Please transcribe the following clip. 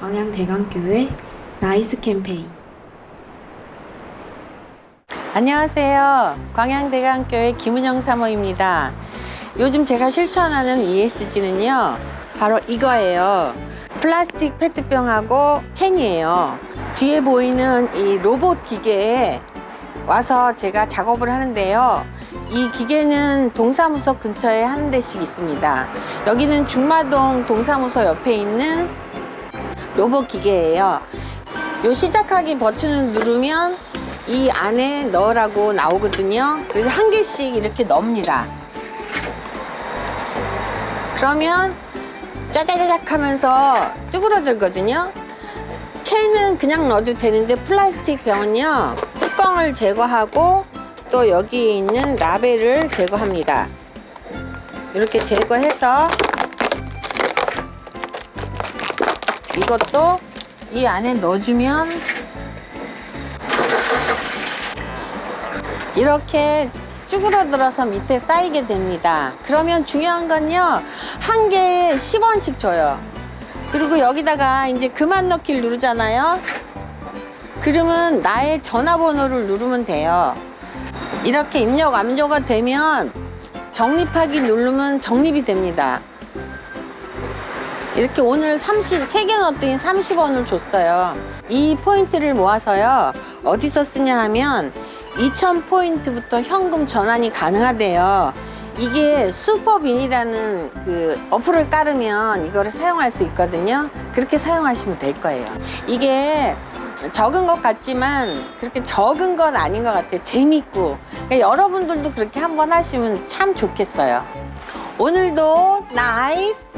광양대강교회 나이스 캠페인 안녕하세요. 광양대강교회 김은영 사모입니다. 요즘 제가 실천하는 ESG는요, 바로 이거예요. 플라스틱 페트병하고 캔이에요. 뒤에 보이는 이 로봇 기계에 와서 제가 작업을 하는데요. 이 기계는 동사무소 근처에 한 대씩 있습니다. 여기는 중마동 동사무소 옆에 있는 로봇 기계예요. 요 시작하기 버튼을 누르면 이 안에 넣으라고 나오거든요. 그래서 한 개씩 이렇게 넣습니다. 그러면 짜자자작 하면서 쭈그러들거든요. 캔은 그냥 넣어도 되는데 플라스틱 병은요. 뚜껑을 제거하고 또 여기에 있는 라벨을 제거합니다. 이렇게 제거해서 이것도 이 안에 넣어주면 이렇게 쭈그러들어서 밑에 쌓이게 됩니다. 그러면 중요한 건요, 한 개에 10원씩 줘요. 그리고 여기다가 이제 그만 넣기를 누르잖아요. 그러면 나의 전화번호를 누르면 돼요. 이렇게 입력 완료가 되면 적립하기 누르면 적립이 됩니다. 이렇게 오늘 30, 3개 넣었더니 30원을 줬어요. 이 포인트를 모아서요, 어디서 쓰냐 하면 2,000포인트부터 현금 전환이 가능하대요. 이게 슈퍼빈이라는 그 어플을 깔으면 이거를 사용할 수 있거든요. 그렇게 사용하시면 될 거예요. 이게 적은 것 같지만 그렇게 적은 건 아닌 것 같아요. 재밌고. 그러니까 여러분들도 그렇게 한번 하시면 참 좋겠어요. 오늘도 나이스